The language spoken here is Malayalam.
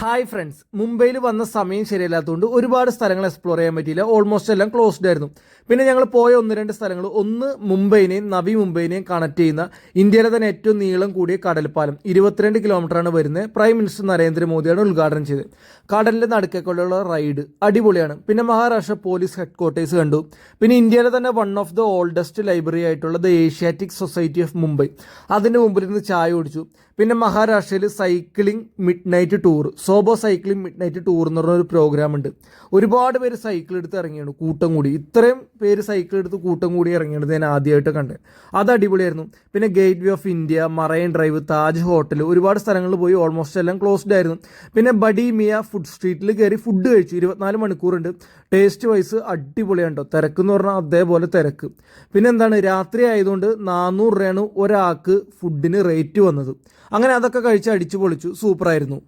ഹായ് ഫ്രണ്ട്സ് മുംബൈയിൽ വന്ന സമയം ശരിയല്ലാത്തതുകൊണ്ട് ഒരുപാട് സ്ഥലങ്ങൾ എക്സ്പ്ലോർ ചെയ്യാൻ പറ്റിയില്ല. ഓൾമോസ്റ്റ് എല്ലാം ക്ലോസ്ഡ് ആയിരുന്നു. പിന്നെ ഞങ്ങൾ പോയ ഒന്ന് രണ്ട് സ്ഥലങ്ങൾ. ഒന്ന് മുംബൈനെയും നവി മുംബൈനെയും കണക്ട് ചെയ്യുന്ന ഇന്ത്യയിലെ തന്നെ ഏറ്റവും നീളം കൂടിയ കടൽപ്പാലം. ഇരുപത്തിരണ്ട് കിലോമീറ്ററാണ് വരുന്നത്. പ്രൈം മിനിസ്റ്റർ നരേന്ദ്രമോദിയാണ് ഉദ്ഘാടനം ചെയ്തത്. കടലിന്റെ നടുക്കേക്കുള്ള റൈഡ് അടിപൊളിയാണ്. പിന്നെ മഹാരാഷ്ട്ര പോലീസ് ഹെഡ്ക്വാർട്ടേഴ്സ് കണ്ടു. പിന്നെ ഇന്ത്യയിലെ തന്നെ one of the oldest library ആയിട്ടുള്ള the Asiatic society of Mumbai അതിന്റെ മുമ്പിൽ നിന്ന് ചായ കുടിച്ചു. പിന്നെ മഹാരാഷ്ട്രയിൽ cycling midnight tour SoBo cycling midnight tour എന്ന് പറഞ്ഞ ഒരു പ്രോഗ്രാം ഉണ്ട്. ഒരുപാട് പേര് സൈക്കിൾ എടുത്ത് ഇറങ്ങിയാണ് കൂട്ടം കൂടി. ഇത്രയും പേര് സൈക്കിൾ എടുത്ത് കൂട്ടം കൂടി ഇറങ്ങിയത് ഞാൻ ആദ്യമായിട്ട് കണ്ട്. അത് അടിപൊളിയായിരുന്നു. പിന്നെ gateway of India marine drive Taj hotel ഒരുപാട് സ്ഥലങ്ങളിൽ പോയി ഓൾമോസ്റ്റ് എല്ലാം ക്ലോസ്ഡ് ആയിരുന്നു. പിന്നെ ബഡി മിയ ഫുഡ് സ്ട്രീറ്റിൽ കയറി ഫുഡ് കഴിച്ചു. ഇരുപത്തിനാല് മണിക്കൂറുണ്ട്. ടേസ്റ്റ് വൈസ് അടിപൊളിയാണ് തിരക്ക് എന്ന് പറഞ്ഞാൽ അതേപോലെ തിരക്ക്. പിന്നെ എന്താണ്? രാത്രി ആയതുകൊണ്ട് നാനൂറ് രൂപയാണ് ഒരാൾക്ക് ഫുഡിന് റേറ്റ് വന്നത്. അങ്ങനെ അതൊക്കെ കഴിച്ച് അടിച്ചു പൊളിച്ചു. സൂപ്പറായിരുന്നു